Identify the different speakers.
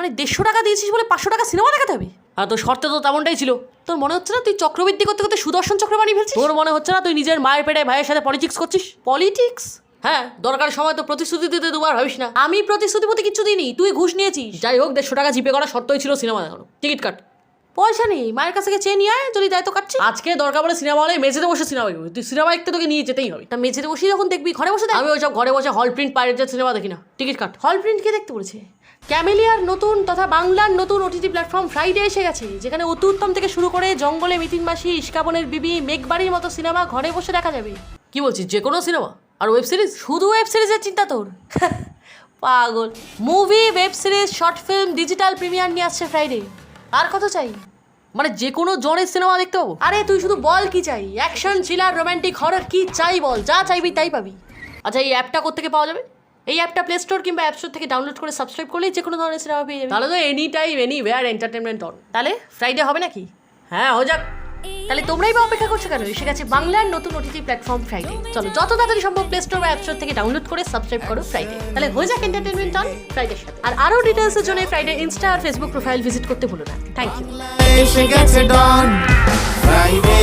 Speaker 1: মানে দেড়শো টাকা দিয়েছিস বলে পাঁচশো টাকা সিনেমা দেখাতে হবে? আর তোর শর্তে তো তেমনটাই ছিল। তোর মনে হচ্ছে না তুই চক্রবৃদ্ধি করতে করতে সুদর্শন চক্র বানিয়ে ফেলছিস? তোর মনে হচ্ছে না তুই নিজের মায়ের পেটে ভাইয়ের সাথে পলিটিক্স করছিস? পলিটিক্স হ্যাঁ দরকারের সময় তো প্রতিশ্রুতি দিতে দুবার ভাবিস না। আমি প্রতিশ্রুতি প্রতি কিছু দিইনি তুই ঘুষ নিয়েছিস। যাই হোক দেড়শো টাকা জিপে করা শর্তই ছিল সিনেমা দেখানো টিকিট কাট। পয়সা নেই মায়ের কাছ থেকে চেয়ে নিয়ে আয় যদি দায়িত্ব কাটছি। আজকে দরকার পড়ে সিনেমা হলে মেঝেতে বসে সিনেমা দেখবি। তুই সিনেমা দেখতে তোকে নিয়ে যেতেই হবে। তা মেঝেতে বসে যখন দেখবি ঘরে বসে আমি ওইসব ঘরে বসে হল প্রিন্ট পাইরেটের সিনেমা দেখি না। টিকিট কাট। হল প্রিন্ট কে দেখতে বলেছে? ক্যামেলিয়ার নতুন তথা বাংলার নতুন ওটিটি প্ল্যাটফর্ম ফ্রাইডে এসে গেছে যেখানে অতি উত্তম থেকে শুরু করে জঙ্গলে মিতিন মাসি ইস্কাবনের বিবি মেঘবাড়ির মতো সিনেমা ঘরে বসে দেখা যাবে। কি বলছিস? যে কোনো সিনেমা। আর ওয়েব সিরিজ শুধু ওয়েব সিরিজের চিন্তা তোর? পাগল। Movie web series short film digital premiere নিয়ে আসছে ফ্রাইডে আর কত চাই? মানে যে কোনো জনের সিনেমা দেখতে পাবো। আরে তুই শুধু বল কি চাই? অ্যাকশন থ্রিলার রোম্যান্টিক হরর কি চাই বল? যা চাইবি তাই পাবি। আচ্ছা এই অ্যাপটা কোথেকে পাওয়া যাবে? এই অ্যাপটা প্লে স্টোর কিংবা অ্যাপ স্টোর থেকে ডাউনলোড করে সাবস্ক্রাইব করলেই যে কোনো ধরনের সিনেমা পেয়ে যাবে। তাহলে তো any time anywhere entertainment on তাহলে ফ্রাইডে হবে নাকি? হ্যাঁ হয়ে যাক। তাহলে তোমরাই বা অপেক্ষা করছ কেন? এসে গেছে বাংলার নতুন ওটিটি প্ল্যাটফর্ম ফ্রাইডে চলো, যত তাড়াতাড়ি সম্ভব প্লে স্টোর বা অ্যাপ স্টোর থেকে ডাউনলোড করে সাবস্ক্রাইব করো ফ্রাইডে তাহলে হয়ে যাক এন্টারটেনমেন্ট অন ফ্রাইডে সাথে। আর আরও ডিটেলসের জন্য ফ্রাইডে ইনস্টা আর ফেসবুক প্রোফাইল ভিজিট করতে ভুলো না। থ্যাংক ইউ
Speaker 2: এসে গেছে ডন ফ্রাইডে